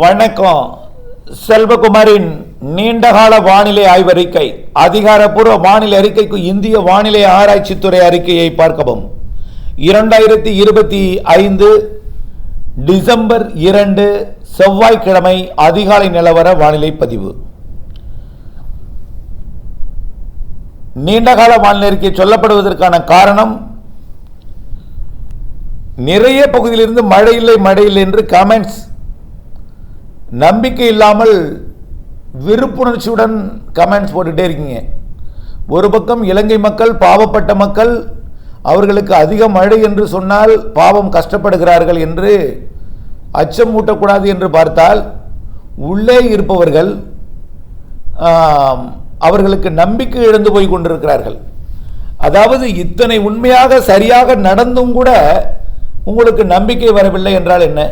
வணக்கம். செல்வகுமாரின் நீண்டகால வானிலை ஆய்வறிக்கை அதிகாரப்பூர்வ வானிலை அறிக்கைக்கு இந்திய வானிலை ஆராய்ச்சித்துறை அறிக்கையை பார்க்கவும். இரண்டாயிரத்தி இருபத்தி ஐந்து டிசம்பர் இரண்டு செவ்வாய்க்கிழமை அதிகாலை நிலவர வானிலை பதிவு. நீண்டகால வானிலை அறிக்கை சொல்லப்படுவதற்கான காரணம் நிறைய பகுதியிலிருந்து மழை இல்லை மழை இல்லை என்று கமெண்ட்ஸ் நம்பிக்கை இல்லாமல் விருப்புணர்ச்சியுடன் கமெண்ட்ஸ் போட்டுகிட்டே இருக்கீங்க. ஒரு பக்கம் இலங்கை மக்கள் பாவப்பட்ட மக்கள் அவர்களுக்கு அதிக மழை என்று சொன்னால் பாவம் கஷ்டப்படுகிறார்கள் என்று அச்சம் ஊட்டக்கூடாது என்று பார்த்தால் உள்ளே இருப்பவர்கள் அவர்களுக்கு நம்பிக்கை இழந்து போய் கொண்டிருக்கிறார்கள். அதாவது இத்தனை உண்மையாக சரியாக நடந்தும் கூட உங்களுக்கு நம்பிக்கை வரவில்லை என்றால் என்ன?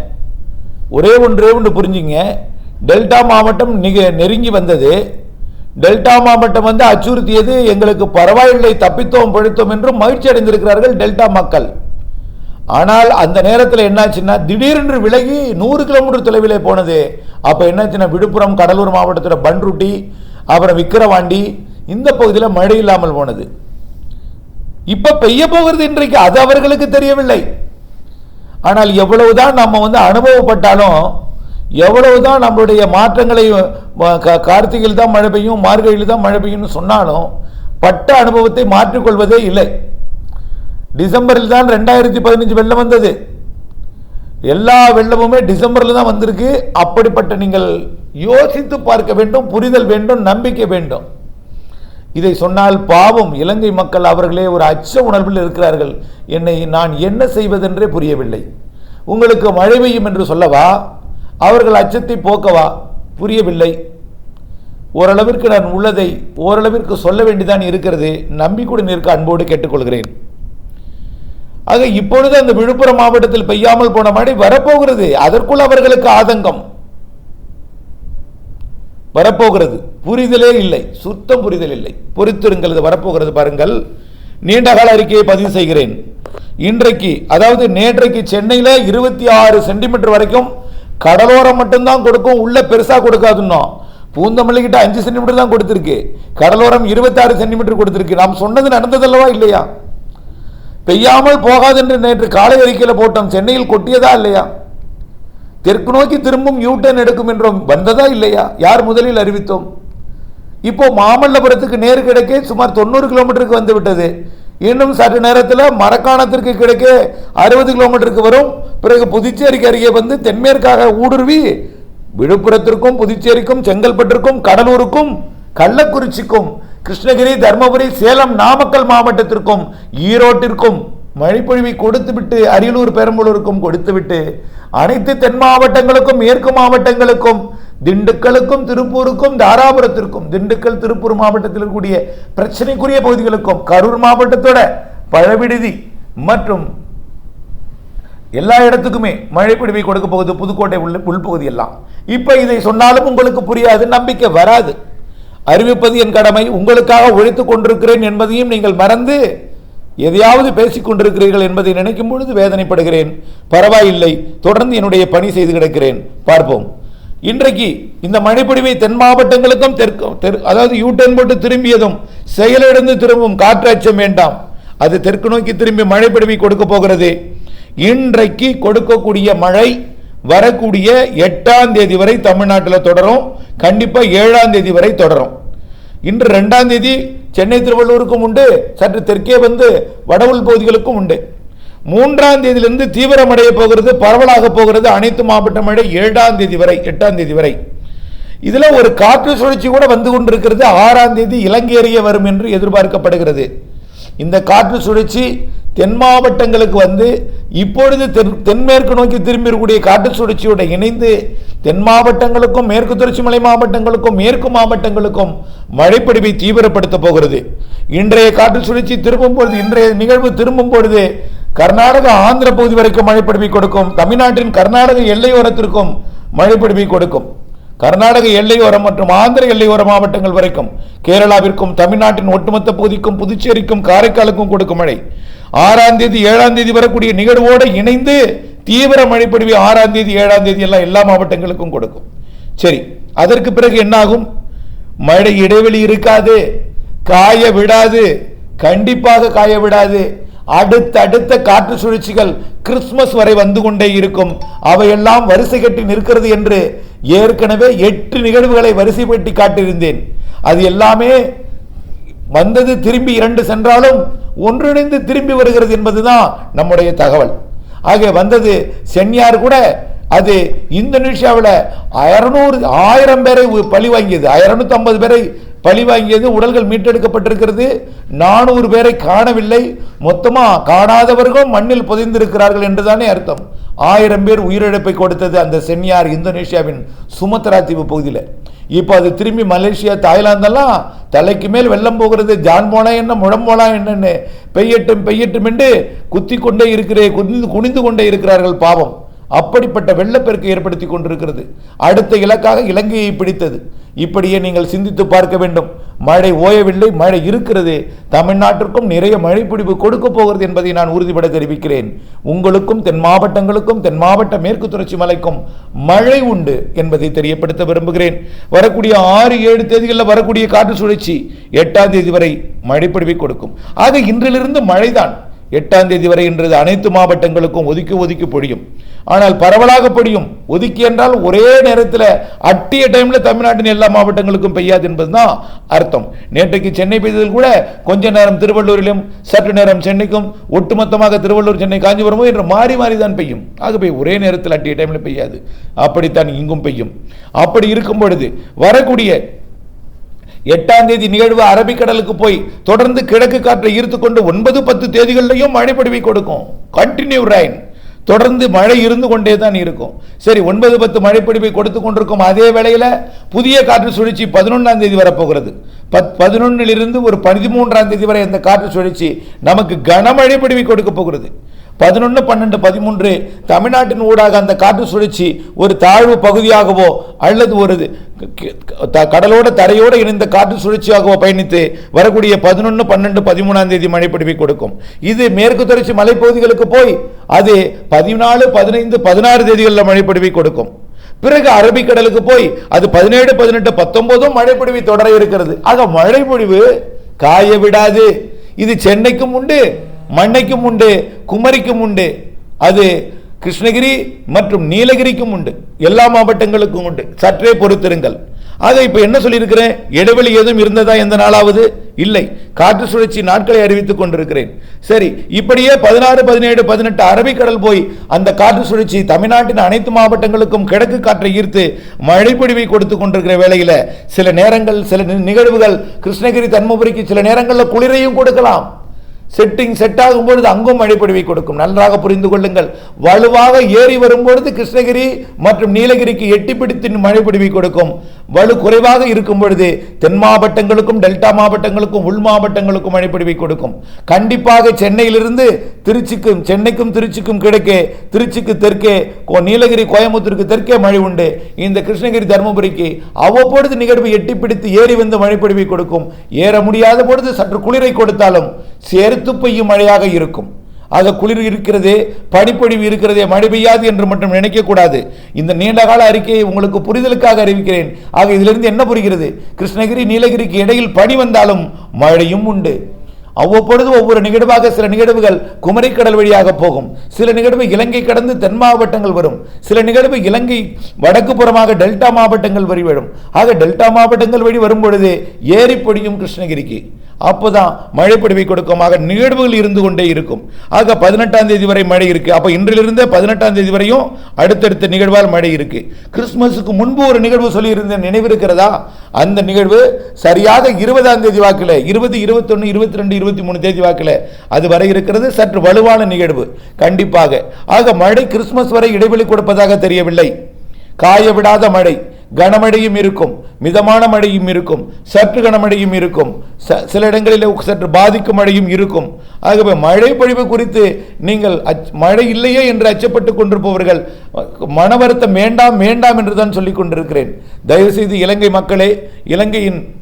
ஒரே ஒன்றே ஒன்று புரிஞ்சுங்க. டெல்டா மாவட்டம் நிக நெருங்கி வந்தது. டெல்டா மாவட்டம் வந்து அச்சுறுத்தியது. எங்களுக்கு பரவாயில்லை தப்பித்தோம் பிழைத்தோம் என்று மகிழ்ச்சி அடைந்திருக்கிறார்கள் டெல்டா மக்கள். ஆனால் அந்த நேரத்தில் என்னாச்சுன்னா திடீரென்று விலகி நூறு கிலோமீட்டர் தொலைவிலே போனது. அப்போ என்னாச்சுன்னா விழுப்புரம் கடலூர் மாவட்டத்தில் பன்ருட்டி அப்புறம் விக்கிரவாண்டி இந்த பகுதியில் மழை இல்லாமல் போனது. இப்போ பெய்ய போகிறது இன்றைக்கு அது அவர்களுக்கு தெரியவில்லை. ஆனால் எவ்வளவுதான் நம்ம வந்து அனுபவப்பட்டாலும் எவ்வளவுதான் நம்மளுடைய மாற்றங்களை கார்த்திகையில் தான் மழை பெய்யும் மார்கழியில் தான் மழை பெய்யும்னு சொன்னாலும் பட்ட அனுபவத்தை மாற்றிக்கொள்வதே இல்லை. டிசம்பரில் தான் ரெண்டாயிரத்தி பதினஞ்சு வெள்ளம் வந்தது. எல்லா வெள்ளமுமே டிசம்பரில் தான் வந்திருக்கு. அப்படிப்பட்ட நீங்கள் யோசித்து பார்க்க வேண்டும் புரிதல் வேண்டும் நம்பிக்கை வேண்டும். இதை சொன்னால் பாவம். இலங்கை மக்கள் அவர்களே ஒரு அச்ச உணர்வில் இருக்கிறார்கள். என்னை நான் என்ன செய்வதென்றே புரியவில்லை. உங்களுக்கு மழை பெய்யும் என்று சொல்லவா? அவர்கள் அச்சத்தை போக்கவா? புரியவில்லை. ஓரளவிற்கு நான் உள்ளதை ஓரளவிற்கு சொல்ல வேண்டிதான் இருக்கிறது. நம்பிக்கையுடன் இருக்க அன்போடு கேட்டுக்கொள்கிறேன். ஆக இப்பொழுது அந்த விழுப்புரம் மாவட்டத்தில் பெய்யாமல் போன மழை வரப்போகிறது. அதற்குள் அவர்களுக்கு ஆதங்கம். வரப்போகிறது. புரிதலே இல்லை. சுத்தம் புரிதல் இல்லை. பொறுத்திருங்கள் இது வரப்போகிறது பாருங்கள். நீண்டகால அறிக்கையை பதிவு செய்கிறேன். இன்றைக்கு அதாவது நேற்றைக்கு சென்னையில் இருபத்தி ஆறு சென்டிமீட்டர் வரைக்கும் கடலோரம் மட்டும்தான் கொடுக்கும் உள்ள பெருசா கொடுக்காதுன்னோ பூந்தமல்லிக்கிட்ட அஞ்சு சென்டிமீட்டர் தான் கொடுத்துருக்கு. கடலோரம் இருபத்தாறு சென்டிமீட்டர் கொடுத்துருக்கு. நாம் சொன்னது நடந்ததல்லவா இல்லையா? பெய்யாமல் போகாது என்று நேற்று காலை அறிக்கையில் போட்டோம். சென்னையில் கொட்டியதா இல்லையா? தெற்கு நோக்கி திரும்பும் யூ எடுக்கும் என்றும் வந்ததா இல்லையா? யார் முதலில் அறிவித்தோம்? இப்போ மாமல்லபுரத்துக்கு நேரு கிடைக்க சுமார் தொண்ணூறு கிலோமீட்டருக்கு வந்து விட்டது. இன்னும் சற்று நேரத்தில் மரக்காணத்திற்கு கிடைக்க அறுபது கிலோமீட்டருக்கு வரும். பிறகு புதுச்சேரிக்கு அருகே வந்து தென்மேற்காக ஊடுருவி விழுப்புரத்திற்கும் புதுச்சேரிக்கும் செங்கல்பட்டிற்கும் கடலூருக்கும் கள்ளக்குறிச்சிக்கும் கிருஷ்ணகிரி தர்மபுரி சேலம் நாமக்கல் மாவட்டத்திற்கும் ஈரோட்டிற்கும் மழைப்பொழிவை கொடுத்துவிட்டு அரியலூர் பெரம்பலூருக்கும் கொடுத்துவிட்டு அனைத்து தென் மாவட்டங்களுக்கும் மேற்கு மாவட்டங்களுக்கும் திண்டுக்கலுக்கும் திருப்பூருக்கும் தாராபுரத்திற்கும் திண்டுக்கல் திருப்பூர் மாவட்டத்தில் இருக்கக்கூடிய பிரச்சனைக்குரிய பகுதிகளுக்கும் கரூர் மாவட்டத்தோட பழவிடுதி மற்றும் எல்லா இடத்துக்குமே மழை பிடிவை கொடுக்க போகுது புதுக்கோட்டை உள்ள உள்பகுதி எல்லாம் இப்போ இதை சொன்னாலும் உங்களுக்கு புரியாது நம்பிக்கை வராது. அறிவிப்பது என் கடமை உங்களுக்காக ஒழித்துக் கொண்டிருக்கிறேன் என்பதையும் நீங்கள் மறந்து எதையாவது பேசிக் கொண்டிருக்கிறீர்கள் என்பதை நினைக்கும் பொழுது வேதனைப்படுகிறேன். பரவாயில்லை தொடர்ந்து என்னுடைய பணி செய்து கிடக்கிறேன். பார்ப்போம். இன்றைக்கு இந்த மழைப்பொழிவை தென் மாவட்டங்களுக்கும் தெற்கு தெரு அதாவது யூட்டர்ன் போட்டு திரும்பியதும் செயலிழந்து திரும்பும் காற்று வேண்டாம். அது தெற்கு நோக்கி திரும்பி மழைப்பொழிவை கொடுக்க போகிறது. இன்றைக்கு கொடுக்கக்கூடிய மழை வரக்கூடிய எட்டாம் தேதி வரை தமிழ்நாட்டில் தொடரும். கண்டிப்பாக ஏழாம் தேதி வரை தொடரும். இன்று ரெண்டாம் தேதி சென்னை திருவள்ளூருக்கும் உண்டு சற்று தெற்கே வந்து வடவுள் பகுதிகளுக்கும் உண்டு. மூன்றாம் தேதியிலிருந்து தீவிரமடைய போகிறது பரவலாக போகிறது அனைத்து மாவட்ட மழை ஏழாம் தேதி வரை எட்டாம் தேதி வரை. இதில் ஒரு காற்று சுழற்சி கூட வந்து கொண்டிருக்கிறது. ஆறாம் தேதி இலங்கை அறிய வரும் என்று எதிர்பார்க்கப்படுகிறது. இந்த காற்று சுழற்சி தென் மாவட்டங்களுக்கு வந்து இப்பொழுது தென் தென்மேற்கு நோக்கி திரும்பி இருக்கக்கூடிய காற்று சுழற்சியோடு இணைந்து தென் மாவட்டங்களுக்கும் மேற்கு தொடர்ச்சி மலை மாவட்டங்களுக்கும் மேற்கு மாவட்டங்களுக்கும் மழைப்பிடிவை தீவிரப்படுத்த போகிறது. இன்றைய காற்று சுழற்சி திரும்பும் பொழுது இன்றைய நிகழ்வு திரும்பும் பொழுது கர்நாடகா ஆந்திர பகுதி வரைக்கும் மழைப்பிடிவை கொடுக்கும். தமிழ்நாட்டின் கர்நாடக எல்லையோரத்திற்கும் மழைப்பிடிவை கொடுக்கும். கர்நாடக எல்லையோரம் மற்றும் ஆந்திர எல்லையோர மாவட்டங்கள் வரைக்கும் கேரளாவிற்கும் தமிழ்நாட்டின் ஒட்டுமொத்த பகுதிக்கும் புதுச்சேரிக்கும் காரைக்காலுக்கும் கொடுக்கும் மழை. ஆறாம் தேதி ஏழாம் தேதி வரக்கூடிய நிகழ்வோடு இணைந்து தீவிர மழைப்பொழிவு ஆறாம் தேதி ஏழாம் தேதி எல்லாம் எல்லா மாவட்டங்களுக்கும் கொடுக்கும். சரி அதற்கு பிறகு என்னாகும்? மழை இடைவெளி இருக்காது காய விடாது கண்டிப்பாக காய விடாது. அடுத்த அடுத்த காற்று சுழற்சிகள் கிறிஸ்துமஸ் வரை வந்து கொண்டே இருக்கும். அவையெல்லாம் வரிசை கட்டி நிற்கிறது என்று ஏற்கனவே எட்டு நிகழ்வுகளை வரிசைப்படுத்தி காட்டியிருந்தேன். அது எல்லாமே வந்தது திரும்பி இரண்டு சென்றாலும் ஒன்றிணைந்து திரும்பி வருகிறது என்பதுதான் நம்முடைய தகவல். ஆக வந்தது சென்யார் கூட அது இந்தோனேஷியாவில் அறுநூறு ஆயிரம் பேரை பழி வாங்கியது இருநூத்தி ஐம்பது பேரை பழி வாங்கியது உடல்கள் மீட்டெடுக்கப்பட்டிருக்கிறது. நானூறு பேரை காணவில்லை. மொத்தமாக காணாதவர்களும் மண்ணில் புதைந்திருக்கிறார்கள் என்றுதானே அர்த்தம். ஆயிரம் பேர் உயிரிழப்பை கொடுத்தது அந்த சென்னியார் இந்தோனேஷியாவின் சுமத்ரா தீவு பகுதியில். இப்போ அது திரும்பி மலேசியா தாய்லாந்தெல்லாம் தலைக்கு மேல் வெள்ளம் போகிறது. ஜான் போனா என்ன முழம் போனா என்னன்னு பெய்யட்டும் பெய்யட்டும் என்று குத்தி கொண்டே இருக்கிறே குனிந்து குனிந்து கொண்டே இருக்கிறார்கள் பாவம். அப்படிப்பட்ட வெள்ளப்பெருக்கு ஏற்படுத்தி கொண்டிருக்கிறது. அடுத்த இலக்காக இலங்கையை பிடித்தது. இப்படியே நீங்கள் சிந்தித்து பார்க்க வேண்டும். மழை ஓயவில்லை மழை இருக்கிறது. தமிழ்நாட்டிற்கும் நிறைய மழைப்பிடிப்பு கொடுக்க போகிறது என்பதை நான் உறுதிபட தெரிவிக்கிறேன். உங்களுக்கும் தென் மாவட்டங்களுக்கும் தென் மாவட்ட மேற்கு தொடர்ச்சி மலைக்கும் மழை உண்டு என்பதை தெரியப்படுத்த விரும்புகிறேன். வரக்கூடிய ஆறு ஏழு தேதிகளில் வரக்கூடிய காற்று சுழற்சி எட்டாம் தேதி வரை மழைப்பிடிவை கொடுக்கும். ஆக இன்றிலிருந்து மழைதான். எட்டாம் தேதி வரை என்றது அனைத்து மாவட்டங்களுக்கும் ஒதுக்கி ஒதுக்கி பொழியும். ஆனால் பரவலாக பொழியும். ஒதுக்கி என்றால் ஒரே நேரத்தில் அட்டிய டைமில் தமிழ்நாட்டின் எல்லா மாவட்டங்களுக்கும் பெய்யாது என்பதுதான் அர்த்தம். நேற்றைக்கு சென்னை பெய்ததில் கூட கொஞ்ச நேரம் திருவள்ளூரிலும் சற்று நேரம் சென்னைக்கும் ஒட்டுமொத்தமாக திருவள்ளூர் சென்னை காஞ்சிபுரமும் என்று மாறி மாறி தான் பெய்யும். ஆகவே ஒரே நேரத்தில் அட்டிய டைமில் பெய்யாது. அப்படித்தான் இங்கும் பெய்யும். அப்படி இருக்கும் பொழுது வரக்கூடிய எட்டாம் தேதி நிகழ்வு அரபிக்கடலுக்கு போய் தொடர்ந்து கிழக்கு காற்றை ஈர்த்து கொண்டு ஒன்பது பத்து தேதிகளிலையும் மழை கொடுக்கும். கண்டினியூ ரைன் தொடர்ந்து மழை இருந்து கொண்டே தான் இருக்கும். சரி ஒன்பது பத்து மழைப்பிடிப்பை கொடுத்து கொண்டிருக்கும் அதே வேளையில் புதிய காற்று சுழற்சி பதினொன்றாம் தேதி வரப்போகிறது. பத் பதினொன்னிலிருந்து ஒரு பதிமூன்றாம் தேதி வரை அந்த காற்று சுழற்சி நமக்கு கனமழை பிடிவை கொடுக்க போகிறது. பதினொன்று பன்னெண்டு பதிமூன்று தமிழ்நாட்டின் ஊடாக அந்த காற்று சுழற்சி ஒரு தாழ்வு பகுதியாகவோ அல்லது ஒரு கடலோட தரையோடு இணைந்த காற்று சுழற்சியாகவோ பயணித்து வரக்கூடிய பதினொன்று பன்னெண்டு பதிமூணாம் தேதி மழைப்பிடிவை கொடுக்கும். இது மேற்கு தொடர்ச்சி மலைப்பகுதிகளுக்கு போய் அது பதினாலு பதினைந்து பதினாறு தேதிகளில் மழைப்பிடிவை கொடுக்கும். பிறகு அரபிக்கடலுக்கு போய் அது பதினேழு பதினெட்டு பத்தொன்பதும் மழைப்பொழிவை தொடர இருக்கிறது. ஆக மழைப்பொழிவு காய விடாது. இது சென்னைக்கும் உண்டு மண்ணைக்கும் உண்டு குமரிக்கும் உண்டு. அது கிருஷ்ணகிரி மற்றும் நீலகிரிக்கும் உண்டு. எல்லா மாவட்டங்களுக்கும் உண்டு. சற்றே பொறுத்திருங்கள். ஆக இப்போ என்ன சொல்லியிருக்கிறேன்? இடைவெளி எதுவும் இருந்ததா எந்த நாளாவது? இல்லை. காற்று சுழற்சி நாட்களை அறிவித்துக் கொண்டிருக்கிறேன். சரி இப்படியே பதினாறு பதினேழு பதினெட்டு அரபிக்கடல் போய் அந்த காற்று சுழற்சி தமிழ்நாட்டின் அனைத்து மாவட்டங்களுக்கும் கிழக்கு காற்றை ஈர்த்து மழைப்பொழிவை கொடுத்து கொண்டிருக்கிற வேளையில் சில நேரங்கள் சில நி- நிகழ்வுகள் கிருஷ்ணகிரி தன்மபுரிக்கு சில நேரங்களில் குளிரையும் கொடுக்கலாம். செட்டிங் செட் ஆகும் பொழுது அங்கும் மழைப்பொழிவை கொடுக்கும். நன்றாக புரிந்து கொள்ளுங்கள். வலுவாக ஏறி வரும்பொழுது கிருஷ்ணகிரி மற்றும் நீலகிரிக்கு எட்டி பிடித்து மழைப்பொழிவை கொடுக்கும். வலு குறைவாக இருக்கும் பொழுது தென் மாவட்டங்களுக்கும் டெல்டா மாவட்டங்களுக்கும் உள் மாவட்டங்களுக்கும் மழைப்பொழிவை கொடுக்கும். கண்டிப்பாக சென்னையிலிருந்து திருச்சிக்கும் சென்னைக்கும் திருச்சிக்கும் கிழக்கே திருச்சிக்கு தெற்கே கோ- நீலகிரி கோயம்புத்தூருக்கு தெற்கே மழை உண்டு. இந்த கிருஷ்ணகிரி தருமபுரிக்கு அவ்வப்பொழுது நிகழ்வு எட்டி பிடித்து ஏறி வந்து மழைப்பொழிவை கொடுக்கும். ஏற முடியாத பொழுது சற்று குளிரை கொடுத்தாலும் சேர்த்து பெய்யும் மழையாக இருக்கும். ஆக குளிர் இருக்கிறது பனிப்பொழிவு இருக்கிறதே மழை பெய்யாது என்று மட்டும் நினைக்கக்கூடாது. இந்த நீண்டகால அறிக்கையை உங்களுக்கு புரிதலுக்காக அறிவிக்கிறேன். ஆக இதிலிருந்து என்ன புரிகிறது? கிருஷ்ணகிரி நீலகிரிக்கு இடையில் பனி வந்தாலும் மழையும் உண்டு. அவ்வப்பொழுது ஒவ்வொரு நிகழ்வாக சில நிகழ்வுகள் குமரிக்கடல் வழியாக போகும். சில நிகழ்வு இலங்கை கடந்து தென் மாவட்டங்கள் வரும். சில நிகழ்வு இலங்கை வடக்கு புறமாக டெல்டா மாவட்டங்கள் வழி வரும். ஆக டெல்டா மாவட்டங்கள் வழி வரும் பொழுது ஏரி பொடியும் கிருஷ்ணகிரிக்கு. அப்போதான் மழை பொழிவை கொடுக்கும் நிகழ்வுகள் இருந்து கொண்டே இருக்கும். ஆக பதினெட்டாம் தேதி வரை மழை இருக்கு. அப்போ இன்றிலிருந்து பதினெட்டாம் தேதி வரையும் அடுத்தடுத்த நிகழ்வால் மழை இருக்கு. கிறிஸ்துமஸுக்கு முன்பு ஒரு நிகழ்வு சொல்லியிருந்தேன். நினைவு இருக்கிறதா அந்த நிகழ்வு சரியாக இருபதாம் தேதி வாக்கில் இருபது இருபத்தொன்னு இருபத்தி ரெண்டு இருபத்தி மூணு தேதி வாக்கில் அது வரை இருக்கிறது. சற்று வலுவான நிகழ்வு கண்டிப்பாக. ஆக மழை கிறிஸ்துமஸ் வரை இடைவெளி கொடுப்பதாக தெரியவில்லை. காய விடாத மழை கனமழையும் இருக்கும் மிதமான மழையும் இருக்கும் சற்று கனமழையும் இருக்கும் ச- சில இடங்களில் சற்று பாதிக்கும் மழையும் இருக்கும். ஆகவே மழை பொழிவு குறித்து நீங்கள் அச்- மழை இல்லையே என்று அச்சப்பட்டு கொண்டிருப்பவர்கள் மன வருத்தம் வேண்டாம் வேண்டாம் என்று தான் சொல்லிக் கொண்டிருக்கிறேன். தயவுசெய்து இலங்கை மக்களே இலங்கையின்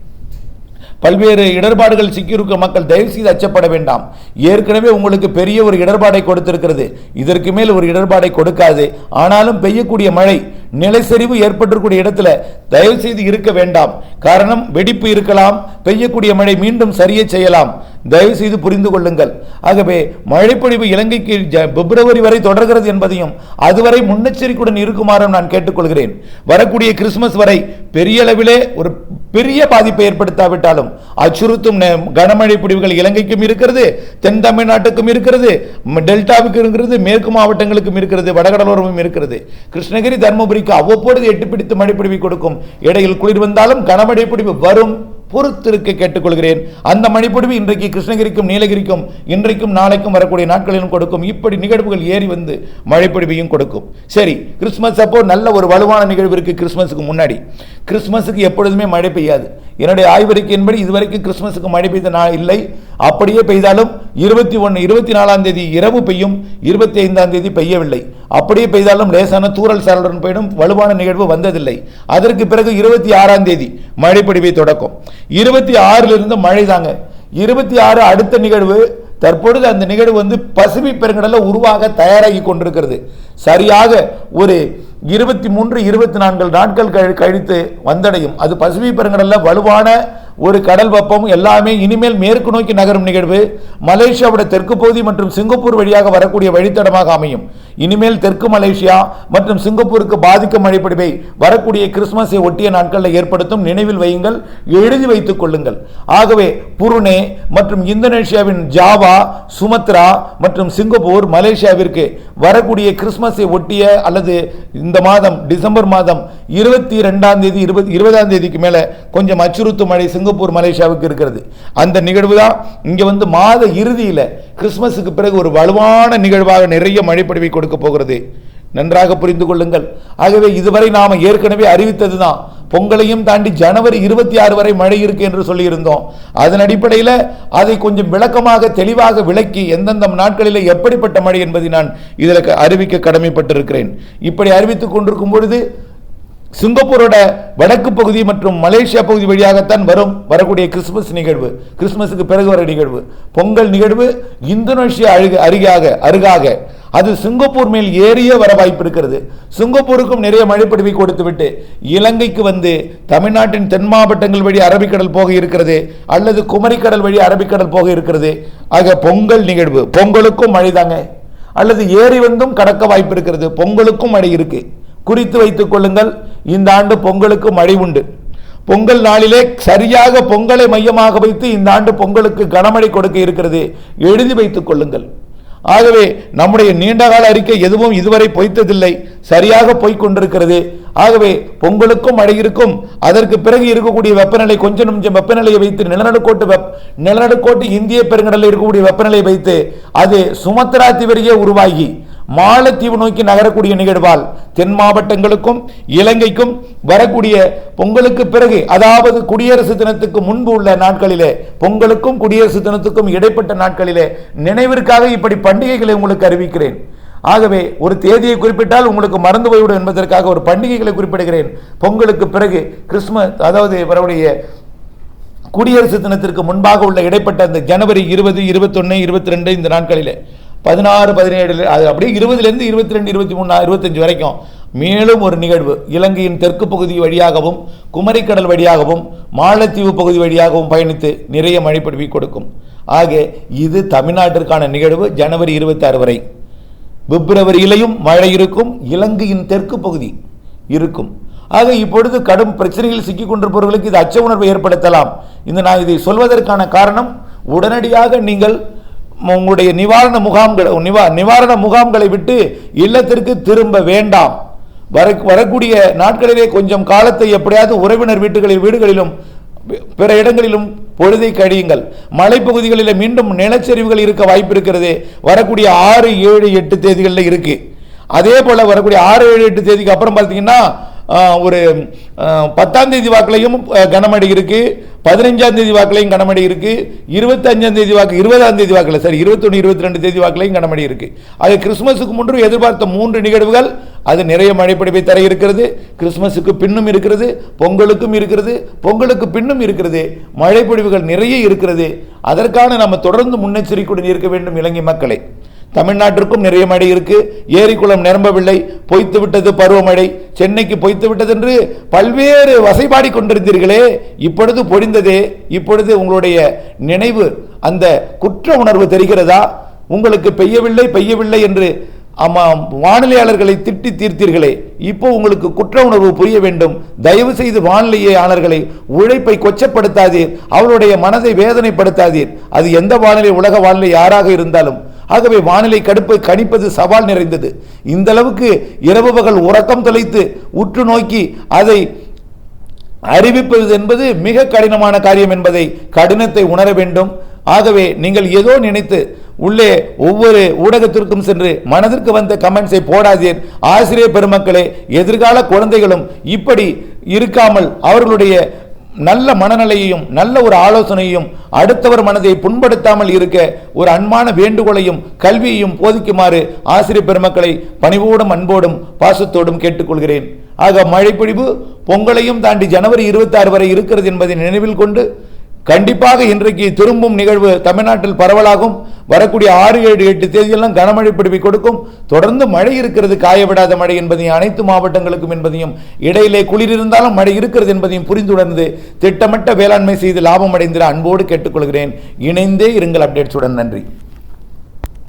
பல்வேறு இடர்பாடுகள் சிக்கியிருக்கும் மக்கள் தயவு செய்து அச்சப்பட வேண்டாம். ஏற்கனவே உங்களுக்கு பெரிய ஒரு இடர்பாடை கொடுத்திருக்கிறது. இதற்கு மேல் ஒரு இடர்பாடை கொடுக்காது. ஆனாலும் பெய்யக்கூடிய மழை நிலச்சரிவு ஏற்பட்டிருக்கூடிய இடத்துல தயவு செய்து இருக்க வேண்டாம். காரணம் வெடிப்பு இருக்கலாம் பெய்யக்கூடிய மழை மீண்டும் சரிய செய்யலாம். தயவு செய்து புரிந்து கொள்ளுங்கள். ஆகவே மழைப்பொழிவு இலங்கைக்கு ஜ- பிப்ரவரி வரை தொடர்கிறது என்பதையும் அதுவரை முன்னெச்சரிக்கையுடன் இருக்குமாறும் நான் கேட்டுக்கொள்கிறேன். வரக்கூடிய கிறிஸ்துமஸ் வரை பெரிய அளவிலே ஒரு பெரிய பாதிப்பை ஏற்படுத்தாவிட்டாலும் அச்சுறுத்தும் நெ- கனமழை பிடிவுகள் இலங்கைக்கும் இருக்கிறது தென் தமிழ்நாட்டுக்கும் இருக்கிறது டெல்டாவுக்கும் டெல்டாவுக்கு இருக்கிறது மேற்கு மாவட்டங்களுக்கும் இருக்கிறது வடகடலோரமும் இருக்கிறது. கிருஷ்ணகிரி தருமபுரிக்கு அவ்வப்பொழுது எட்டு பிடித்து மழை பிடிவு கொடுக்கும் இடையில் குளிர் வந்தாலும் கனமழை பிடிவு வரும். பொறுத்திருக்க கேட்டுக்கொள்கிறேன். அந்த மணிப்பொடிவு இன்றைக்கு கிருஷ்ணகிரிக்கும் நீலகிரிக்கும் இன்றைக்கும் நாளைக்கும் வரக்கூடிய நாட்களிலும் கொடுக்கும். இப்படி நிகழ்வுகள் ஏறி வந்து மழைப்பொடிவையும் கொடுக்கும். சரி கிறிஸ்மஸ் அப்போ நல்ல ஒரு வலுவான நிகழ்வு இருக்கு கிறிஸ்மஸுக்கு முன்னாடி. கிறிஸ்மஸுக்கு எப்பொழுதுமே மழை பெய்யாது. என்னுடைய ஆய்வறிக்கையின்படி இதுவரைக்கும் கிறிஸ்மஸுக்கு மழை பெய்த நாள் இல்லை. அப்படியே பெய்தாலும் இருபத்தி ஒன்று இருபத்தி நாலாம் தேதி இரவு பெய்யும் இருபத்தி ஐந்தாம் தேதி பெய்யவில்லை. அப்படியே பெய்தாலும் லேசான தூறல் சாரலுடன் போயிடும் வலுவான நிகழ்வு வந்ததில்லை. அதற்கு பிறகு இருபத்தி ஆறாம் தேதி மழைப்பொடிவை தொடக்கம் தொடக்கும். இருபத்தி ஆறிலிருந்து மழை தாங்க. இருபத்தி ஆறு அடுத்த நிகழ்வு தற்பொழுது அந்த நிகழ்வு வந்து பசிபிக் பெருங்கடலில் உருவாக தயாராகி கொண்டிருக்கிறது. சரியாக ஒரு இருபத்தி மூன்று இருபத்தி நான்கு நாட்கள் கழி- கழித்து வந்தடையும். அது பசிபிக் பெருங்கடல்ல வலுவான ஒரு கடல் வெப்பம் எல்லாமே இனிமேல் மேற்கு நோக்கி நகரும் நிகழ்வு. மலேசியாவோட தெற்கு பகுதி மற்றும் சிங்கப்பூர் வழியாக வரக்கூடிய வழித்தடமாக அமையும். இனிமேல் தெற்கு மலேசியா மற்றும் சிங்கப்பூருக்கு பாதிக்கும் மழைப்பொழிவை வரக்கூடிய கிறிஸ்துமஸை ஒட்டிய நாட்களில் ஏற்படுத்தும் நினைவில் வையுங்கள் எழுதி வைத்துக் கொள்ளுங்கள். ஆகவே புருனே மற்றும் இந்தோனேஷியாவின் ஜாவா சுமத்ரா மற்றும் சிங்கப்பூர் மலேசியாவிற்கு வரக்கூடிய கிறிஸ்துமஸை ஒட்டிய அல்லது இந்த மாதம் டிசம்பர் மாதம் இருபத்தி ரெண்டாம் தேதி இருபது இருபதாம் தேதிக்கு மேலே கொஞ்சம் அச்சுறுத்தும் மழை சிங்கப்பூர் மலேசியாவுக்கு இருக்கிறது. அந்த நிகழ்வு தான் இங்க வந்து மாத இறுதியில கிறிஸ்மஸுக்கு பிறகு ஒரு வலுவான நிகழ்வாக நிறைய மழைப்படிவை கொடுக்க போகிறது. நன்றாக புரிந்து கொள்ளுங்கள். ஆகவே இதுவரை நாம ஏற்கனவே அறிவித்தது தான் பொங்கலையும் தாண்டி ஜனவரி இருபத்தி ஆறு வரை மழை இருக்கு என்று சொல்லியிருந்தோம். அதன் அடிப்படையில் அதை கொஞ்சம் விளக்கமாக தெளிவாக விளக்கி எந்தெந்த நாட்களில் எப்படிப்பட்ட மழை என்பதை நான் இதில் அறிவிக்க கடமைப்பட்டிருக்கிறேன். இப்படி அறிவித்துக் கொண்டிருக்கும் பொழுது சிங்கப்பூரோட வடக்கு பகுதி மற்றும் மலேசியா பகுதி வழியாகத்தான் வரும் வரக்கூடிய கிறிஸ்துமஸ் நிகழ்வு கிறிஸ்துமஸுக்கு பிறகு வர நிகழ்வு. பொங்கல் நிகழ்வு இந்தோனேஷியா அருக அருகாக அருகாக. அது சிங்கப்பூர் மேல் ஏறிய வர வாய்ப்பு இருக்கிறது. சிங்கப்பூருக்கும் நிறைய மழைப்பொழிவை கொடுத்துவிட்டு இலங்கைக்கு வந்து தமிழ்நாட்டின் தென் மாவட்டங்கள் வழி அரபிக்கடல் போக இருக்கிறது அல்லது குமரிக்கடல் வழி அரபிக்கடல் போக இருக்கிறது. ஆக பொங்கல் நிகழ்வு பொங்கலுக்கும் மழை தாங்க. அல்லது ஏறி வந்தும் கடக்க வாய்ப்பு இருக்கிறது பொங்கலுக்கும் மழை இருக்குது குறித்து வைத்துக் கொள்ளுங்கள். இந்த ஆண்டு பொங்கலுக்கு மழை உண்டு. பொங்கல் நாளிலே சரியாக பொங்கலை மையமாக வைத்து இந்த ஆண்டு பொங்கலுக்கு கனமழை கொடுக்க இருக்கிறது. எழுதி வைத்துக் கொள்ளுங்கள். ஆகவே நம்முடைய நீண்டகால அறிக்கை எதுவும் இதுவரை பொய்த்ததில்லை. சரியாக கொண்டிருக்கிறது. ஆகவே பொங்கலுக்கும் மழை இருக்கும் அதற்கு பிறகு இருக்கக்கூடிய வெப்பநிலை கொஞ்சம் கொஞ்சம் வெப்பநிலையை வைத்து நிலநடுக்கோட்டு வெப் நிலநடுக்கோட்டு இந்திய பெருங்கடலில் இருக்கக்கூடிய வெப்பநிலையை வைத்து அது சுமத்ரா திவரியே உருவாகி மாலத்தீவு நோக்கி நகரக்கூடிய நிகழ்வால் தென் மாவட்டங்களுக்கும் இலங்கைக்கும் வரக்கூடிய பொங்கலுக்கு பிறகு அதாவது குடியரசு தினத்துக்கு முன்பு உள்ள நாட்களிலே பொங்கலுக்கும் குடியரசு தினத்துக்கும் இடைப்பட்ட நாட்களிலே நினைவிற்காக இப்படி பண்டிகைகளை உங்களுக்கு அறிவிக்கிறேன். ஆகவே ஒரு தேதியை குறிப்பிட்டால் உங்களுக்கு மறந்து போய்விடும் என்பதற்காக ஒரு பண்டிகைகளை குறிப்பிடுகிறேன். பொங்கலுக்கு பிறகு கிறிஸ்துமஸ் அதாவது வரக்கூடிய குடியரசு தினத்திற்கு முன்பாக உள்ள இடைப்பட்ட அந்த ஜனவரி இருபது இருபத்தொன்னு இருபத்தி ரெண்டு இந்த நாட்களிலே. பதினாறு பதினேழு அது அப்படியே இருபதுலேருந்து இருபத்தி ரெண்டு இருபத்தி மூணு இருபத்தஞ்சு வரைக்கும். மேலும் ஒரு நிகழ்வு இலங்கையின் தெற்கு பகுதி வழியாகவும் குமரிக்கடல் வழியாகவும் மாலத்தீவு பகுதி வழியாகவும் பயணித்து நிறைய மழைப்பொழிவை கொடுக்கும். ஆக இது தமிழ்நாட்டிற்கான நிகழ்வு ஜனவரி இருபத்தாறு வரை. பிப்ரவரியிலையும் மழை இருக்கும் இலங்கையின் தெற்கு பகுதி இருக்கும். ஆக இப்பொழுது கடும் பிரச்சனையில் சிக்கிக் கொண்டிருப்பவர்களுக்கு இது அச்ச உணர்வை ஏற்படுத்தலாம். இந்த நான் இதை சொல்வதற்கான காரணம் உடனடியாக நீங்கள் உங்களுடைய நிவாரண முகாம்களை நிவா நிவாரண முகாம்களை விட்டு இல்லத்திற்கு திரும்ப வேண்டாம். வர வரக்கூடிய நாட்களிலே கொஞ்சம் காலத்தை எப்படியாவது உறவினர் வீட்டுகளில் வீடுகளிலும் பிற இடங்களிலும் பொழுதை கழியுங்கள். மலைப்பகுதிகளில் மீண்டும் நிலச்சரிவுகள் இருக்க வாய்ப்பு இருக்கிறது வரக்கூடிய ஆறு ஏழு எட்டு தேதிகளில் இருக்குது அதே போல் வரக்கூடிய ஆறு ஏழு எட்டு தேதிக்கு அப்புறம் பார்த்தீங்கன்னா ஒரு பத்தாம் தேதி வாக்குலையும் ஆஹ், கனமழை இருக்கு. பதினஞ்சாம் தேதி வாக்குலையும் கனமழை இருக்கு. இருபத்தஞ்சாம் தேதி வாக்கு இருபதாம் தேதி வாக்கில் சரி இருபத்தொன்று இருபத்தி ரெண்டு தேதி வாக்குலையும் கனமழை இருக்கு. அது கிறிஸ்துமஸுக்கு முன்பு எதிர்பார்த்த மூன்று நிகழ்வுகள் அது நிறைய மழைப்பிடிப்பை தர இருக்கிறது. கிறிஸ்துமஸுக்கு பின்னும் இருக்கிறது பொங்கலுக்கும் இருக்கிறது பொங்கலுக்கு பின்னும் இருக்கிறது மழைப்பொழிவுகள் நிறைய இருக்கிறது. அதற்கான நம்ம தொடர்ந்து முன்னெச்சரிக்கையுடன் இருக்க வேண்டும் இலங்கை மக்களை. தமிழ்நாட்டிற்கும் நிறைய மழை இருக்கு. ஏரிக்குளம் நிரம்பவில்லை. பொய்த்து விட்டது பருவமழை. சென்னைக்கு பொய்த்து விட்டது என்று பல்வேறு வசைபாடி கொண்டிருந்தீர்களே. இப்பொழுது பொழிந்ததே இப்பொழுது உங்களுடைய நினைவு அந்த குற்ற உணர்வு தெரிகிறதா? உங்களுக்கு பெய்யவில்லை பெய்யவில்லை என்று ஆமாம் வானிலையாளர்களை திட்டி தீர்த்தீர்களே. இப்போ உங்களுக்கு குற்ற உணர்வு புரிய வேண்டும். தயவு செய்து வானிலையாளர்களை உழைப்பை கொச்சப்படுத்தாதீர். அவருடைய மனதை வேதனைப்படுத்தாதீர். அது எந்த வானிலை உலக வானிலை யாராக இருந்தாலும். ஆகவே வானிலை கடுப்பை கணிப்பது சவால் நிறைந்தது. இந்த அளவுக்கு இரவு பகல் உறக்கம் தொலைத்து உற்று நோக்கி அதை அறிவிப்பது என்பது மிக கடினமான காரியம் என்பதை கடினத்தை உணர வேண்டும். ஆகவே நீங்கள் ஏதோ நினைத்து உள்ளே ஒவ்வொரு ஊடகத்திற்கும் சென்று மனதிற்கு வந்த கமெண்ட்ஸை போடாதீர். ஆசிரியர் பெருமக்களே எதிர்கால குழந்தைகளும் இப்படி இருக்காமல் அவர்களுடைய நல்ல மனநிலையையும் நல்ல ஒரு ஆலோசனையும் அடுத்தவர் மனதை புண்படுத்தாமல் இருக்க ஒரு அன்பான வேண்டுகோளையும் கல்வியையும் போதிக்குமாறு ஆசிரியர் பெருமக்களை பணிவோடும் அன்போடும் பாசத்தோடும் கேட்டுக்கொள்கிறேன். ஆக மழைப்பொழிவு பொங்கலையும் தாண்டி ஜனவரி இருபத்தாறு வரை இருக்கிறது என்பதை நினைவில் கொண்டு கண்டிப்பாக இன்றைக்கு திரும்பும் நிகழ்வு தமிழ்நாட்டில் பரவலாகும். வரக்கூடிய ஆறு ஏழு எட்டு தேதியெல்லாம் கனமழை பிடிப்பை கொடுக்கும். தொடர்ந்து மழை இருக்கிறது காயவிடாத மழை என்பதையும் அனைத்து மாவட்டங்களுக்கும் என்பதையும் இடையிலே குளிர் இருந்தாலும் மழை இருக்கிறது என்பதையும் புரிந்துணர்ந்து திட்டமிட்ட வேளாண்மை செய்து லாபம் அடைந்திட அன்போடு கேட்டுக்கொள்கிறேன். இணைந்தே இருங்கள் அப்டேட்ஸுடன். நன்றி.